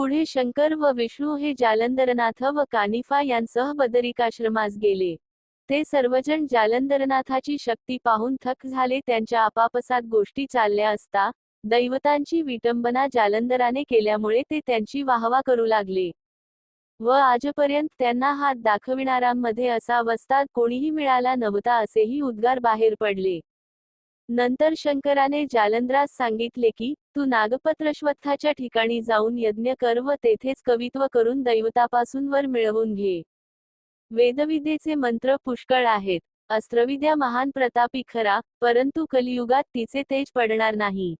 पुढे शंकर व विष्णू हे जालंधरनाथ व कानिफा यांसह बदरिकाश्रमास गेले. ते सर्वजण जालंधरनाथाची शक्ती पाहून थक झाले त्यांच्या आपापसात गोष्टी चालल्या असता दैवतांची विटंबना जालंधराने केल्यामुळे ते त्यांची वाहवा करू लागले. व आजपर्यंत त्यांना हात दाखविणाऱ्यांमध्ये असा वस्ताद कोणीही मिळाला नव्हता असेही उद्गार बाहेर पडले. नंतर शंकराने जालंद्रास सांगितले की तू नागपत्रश्वत्थाच्या ठिकाणी जाऊन यज्ञ कर व तेथेच कवित्व करून दैवतापासून वर मिळवून घे. वेदविद्येचे मंत्र पुष्कळ आहेत. अस्त्रविद्या महान प्रतापी खरा परंतु कलियुगात तिचे तेज पडणार नाही.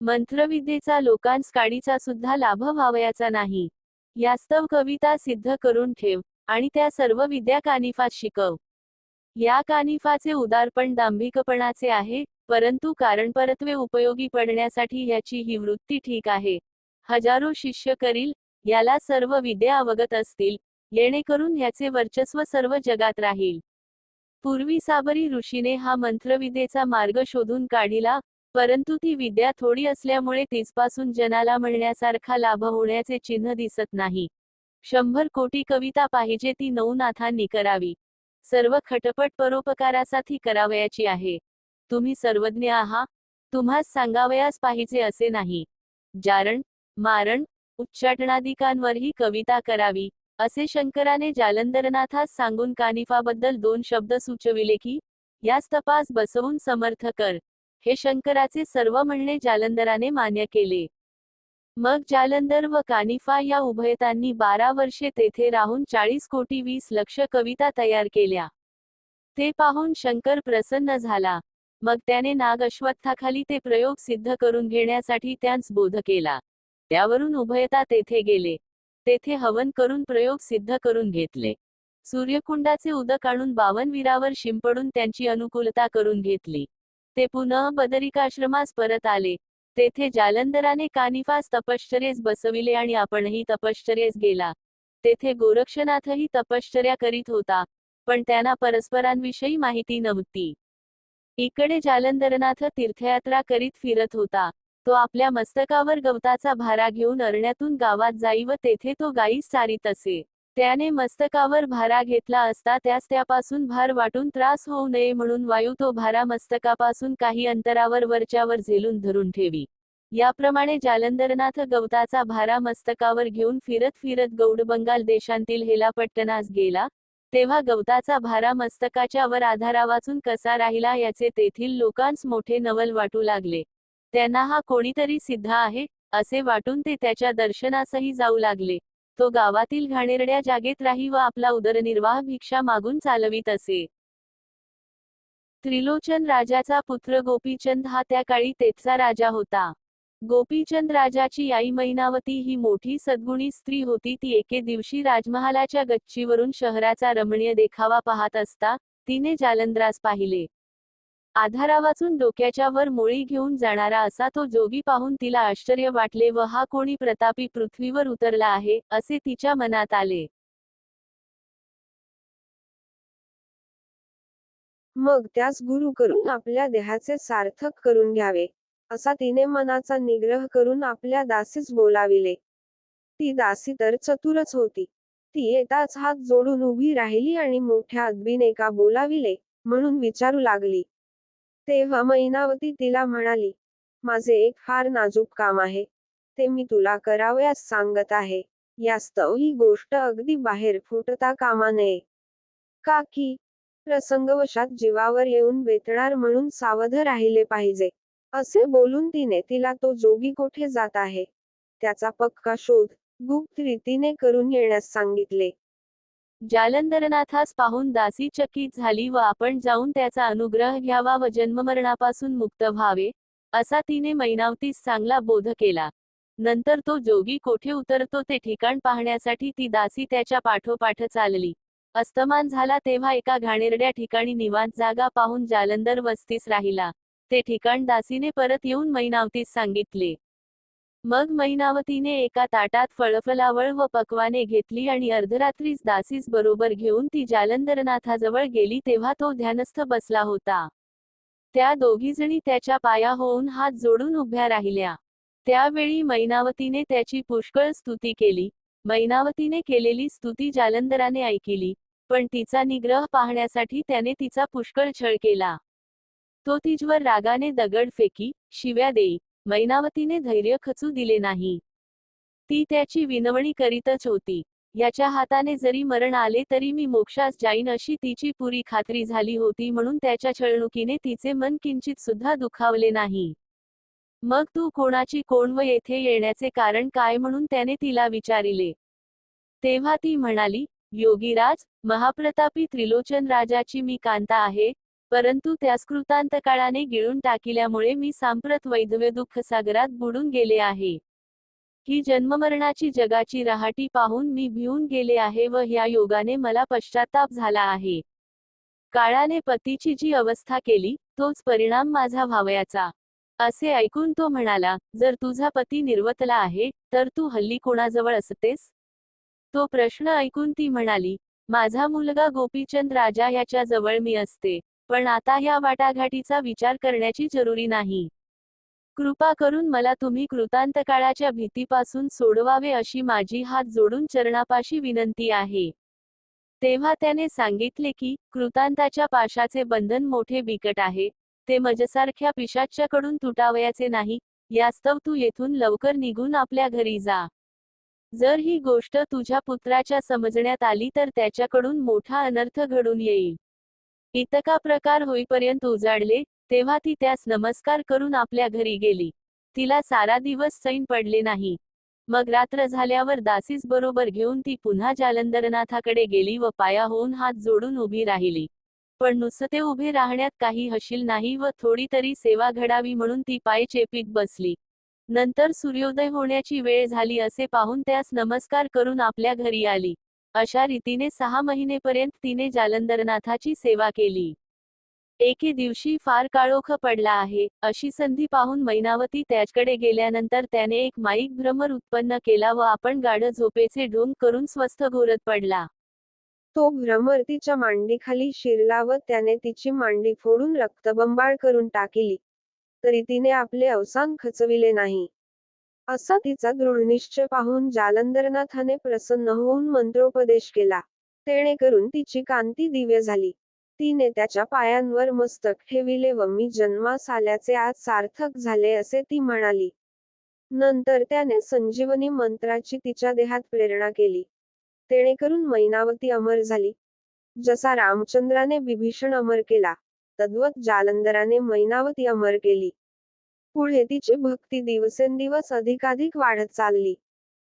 मंत्रविद्येचा लोकांस काडीचा सुद्धा लाभ व्हावयाचा नाही. यास्तव कविता सिद्ध करून ठेव आणि त्या सर्व विद्या कानिफात शिकव. या कानिफाचे उदारपण दांभिकपणाचे आहे परंतु कारणपरत्वे उपयोगी पडण्यासाठी याची ही वृत्ती ठीक आहे. हजारो शिष्य करील याला सर्व विद्या अवगत असतील येणेकरून ह्याचे वर्चस्व सर्व जगात राहील. पूर्वी साबरी ऋषीने हा मंत्रविद्येचा मार्ग शोधून काढिला परंतु ती विद्या थोडी असल्यामुळे तिचपासून जनाला म्हणण्यासारखा लाभ होण्याचे चिन्ह दिसत नाही. शंभर कोटी कविता पाहिजे ती नवनाथांनी करावी. सर्व खटपट परोपकारासाठी करावयाची आहे. तुम्ही सर्वज्ञ आहात. तुम्हास सांगावयास पाहिजे असे नाही. जारण मारण उच्चाटनादिकांवरही कविता करावी असे शंकराने जालंधरनाथास सांगून कानिफाबद्दल दोन शब्द सुचविले की यास तपास बसवून समर्थ कर. हे शंकराचे सर्व म्हणणे जालंधराने मान्य केले. मग जालंधर व कानिफा या उभयतांनी बारा वर्षे तेथे राहून चाळीस कोटी वीस लक्ष कविता तयार केल्या. ते पाहून शंकर प्रसन्न झाला. मग त्याने नाग अश्वत्थाखाली ते प्रयोग सिद्ध करून घेण्यासाठी त्यांस बोध केला. त्यावरून उभयता तेथे गेले. तेथे हवन करून प्रयोग सिद्ध करून घेतले. सूर्यकुंडाचे उदक आणून बावनवीरावर शिंपडून त्यांची अनुकूलता करून घेतली. ते पुनः बदरिकाश्रमास परत आले. तेथे जालंधराने कानिफास तपश्चर्येस बसविले आणि आपणही तपश्चर्येस गेला. तेथे गोरक्षनाथही तपश्चर्या करीत होता पण त्यांना परस्परांविषयी माहिती नव्हती. इकडे जालंधरनाथ तीर्थयात्रा करीत फिरत होता. तो आपल्या मस्तकावर गवताचा भारा घेऊन अरण्यातून गावात जाई व तेथे तो गायीस सारीत असे. त्याने मस्तकावर भारा घेतला असता त्यास त्यापासून भार वाटून त्रास होऊ नये म्हणून वायू तो भारा मस्तकापासून काही अंतरावर वरच्यावर झेलून धरून ठेवी. याप्रमाणे जालंधरनाथ गवताचा भारा मस्तकावर घेऊन फिरत फिरत गौडबंगाल देशांतील हेलापट्टणास गेला. तेव्हा गवताचा भारा मस्तकाच्या वर आधारा वाचून कसा राहिला याचे तेथील लोकांस मोठे नवल वाटू लागले. त्यांना हा कोणीतरी सिद्ध आहे असे वाटून ते त्याच्या दर्शनासही जाऊ लागले. तो गावातील घाणेरड्या जागेत राही व आपला उदरनिर्वाह भिक्षा मागून चालवीत असे. त्रिलोचन राजाचा पुत्र गोपीचंद हा त्या काळी तेथचा राजा होता. गोपीचंद राजाची आई मैनावती ही मोठी सद्गुणी स्त्री होती. ती एके दिवशी राजमहालाच्या गच्चीवरून शहराचा रमणीय देखावा पाहत असता तिने जालंद्रास पाहिले. आधारा वाचून डोक्याच्या वर मोळी घेऊन जाणारा असा तो जोगी पाहून तिला आश्चर्य वाटले व हा कोणी प्रतापी पृथ्वीवर उतरला आहे? असे तिच्या मनात आले. मग त्यास गुरु करून आपल्या देहाचे सार्थक करून घ्यावे असा तिने मनाचा निग्रह करून आपल्या दासीस बोलाविले. ती दासी तर चतुरच होती. ती येताच हात जोडून उभी राहिली आणि मोठ्या अदबीने का बोलाविले म्हणून विचारू लागली. तेव्हा मैनावती तिला म्हणाली माझे एक फार नाजूक काम आहे. ते मी तुला करावयास सांगत आहे. यास्तव ही गोष्ट अगदी बाहेर फुटता कामा नये. का की? प्रसंगवशात जीवावर येऊन बेतणार म्हणून सावध राहिले पाहिजे. असे बोलून तिने तिला तो जोगी कोठे जात आहे? त्याचा पक्का शोध गुप्त रीतीने करून येण्यास सांगितले. जालंधरनाथास पाहून दासी चकित झाली व आपण जाऊन त्याचा अनुग्रह घ्यावा व जन्ममरणापासून मुक्त व्हावे असा तिने मैनावतीस चांगला बोध केला. नंतर तो जोगी कोठे उतरतो ते ठिकाण पाहण्यासाठी ती दासी त्याच्या पाठोपाठ चालली. अस्तमान झाला तेव्हा एका घाणेरड्या ठिकाणी निवांत जागा पाहून जालंधर वस्तीस राहिला. ते ठिकाण दासीने परत येऊन मैनावतीस सांगितले. मग मैनावतीने एका ताटात फळफलावळ व पक्वाने घेतली आणि अर्धरात्रीस दासीस बरोबर घेऊन ती जालंधरनाथाजवळ गेली तेव्हा तो ध्यानस्थ बसला होता. त्या दोघीजणी त्याच्या पाया होऊन हात जोडून उभ्या राहिल्या. त्यावेळी मैनावतीने त्याची पुष्कळ स्तुती केली. मैनावतीने केलेली स्तुती जालंधराने ऐकिली पण तिचा निग्रह पाहण्यासाठी त्याने तिचा पुष्कळ छळ केला. तो तिजवर रागाने दगड फेकी शिव्या देई मैनावतीने धैर्य खचू दिले नाही. ती त्याची विनवणी करीतच होती. याच्या हाताने जरी मरण आले तरी मी मोक्षास जाईन अशी तिची पुरी खात्री झाली होती म्हणून त्याच्या छळणुकीने तिचे मन किंचित सुद्धा दुखावले नाही. मग तू कोणाची कोण व येथे येण्याचे कारण काय म्हणून त्याने तिला विचारिले? तेव्हा ती म्हणाली योगीराज महाप्रतापी त्रिलोचन राजाची मी कांता आहे परंतु त्यास कृतांत काळाने गिळून टाकिल्यामुळे मी सांप्रत वैधव्य दुःखसागरात बुडून गेले आहे. ही जन्ममरणाची जगाची रहाटी पाहून मी भिवून गेले आहे व ह्या योगाने मला पश्चाताप झाला आहे. काळाने पतीची जी अवस्था केली तोच परिणाम माझा व्हावयाचा. असे ऐकून तो म्हणाला जर तुझा पती निर्वतला आहे तर तू हल्ली कोणाजवळ असतेस? तो प्रश्न ऐकून ती म्हणाली माझा मुलगा गोपीचंद राजा याच्या जवळ मी असते. पण आता ह्या वाटाघाटीचा विचार करण्याची जरुरी नाही. कृपा करून मला तुम्ही कृतांत काळाच्या भीतीपासून सोडवावे अशी माझी हात जोडून चरणापाशी विनंती आहे. तेव्हा त्याने सांगितले की कृतांताच्या पाशाचे बंधन मोठे बिकट आहे. ते मजसारख्या पिशाच्याकडून तुटावयाचे नाही. यास्तव तू येथून लवकर निघून आपल्या घरी जा. जर ही गोष्ट तुझ्या पुत्राच्या समजण्यात आली तर त्याच्याकडून मोठा अनर्थ घडून येईल. इतका प्रकार होईपर्यंत उजाडले तेव्हा ती त्यास नमस्कार करून आपल्या घरी गेली. तिला सारा दिवस सैन पडले नाही. मग रात्र झाल्यावर दासीस बरोबर घेऊन ती पुन्हा जालंधरनाथाकडे गेली व पाया होऊन हात जोडून उभी राहिली. पण नुसते उभे राहण्यात काही हशील नाही व थोडी तरी सेवा घडावी म्हणून ती पाय चेपीत बसली. नंतर सूर्योदय होण्याची वेळ झाली असे पाहून त्यास नमस्कार करून आपल्या घरी आली. अशा रीतीने सहा महिनेपर्यंत तिने जालंधरनाथाची सेवा केली. एके दिवशी फार काळोख पडला आहे अशी संधी पाहून मैनावती त्याच्याकडे गेल्यानंतर त्याने एक माईक भ्रमर उत्पन्न केला व आपण गाढ झोपेचे ढोंग करून स्वस्थ घोरत पडला. तो भ्रमर तिच्या मांडीखाली शिरला व त्याने तिची मांडी फोडून रक्तबंबाळ करून टाकली. तरी तिने आपले अवसान खचविले नाही. असा तिचा दृढनिश्चय पाहून जालंधरनाथाने प्रसन्न होऊन मंत्रोपदेश केला. तेणे करून तिची कांती दिव्य झाली. तिने त्याच्या पायांवर मस्तक ठेविले व मी जन्मास आल्याचे आज सार्थक झाले असे ती म्हणाली. नंतर त्याने संजीवनी मंत्राची तिच्या देहात प्रेरणा केली. तेणे करून मैनावती अमर झाली. जसा रामचंद्राने विभीषण अमर केला तद्वत जालंधराने मैनावती अमर केली. पुढे तिची भक्ती दिवसेंदिवस अधिकाधिक वाढत चालली.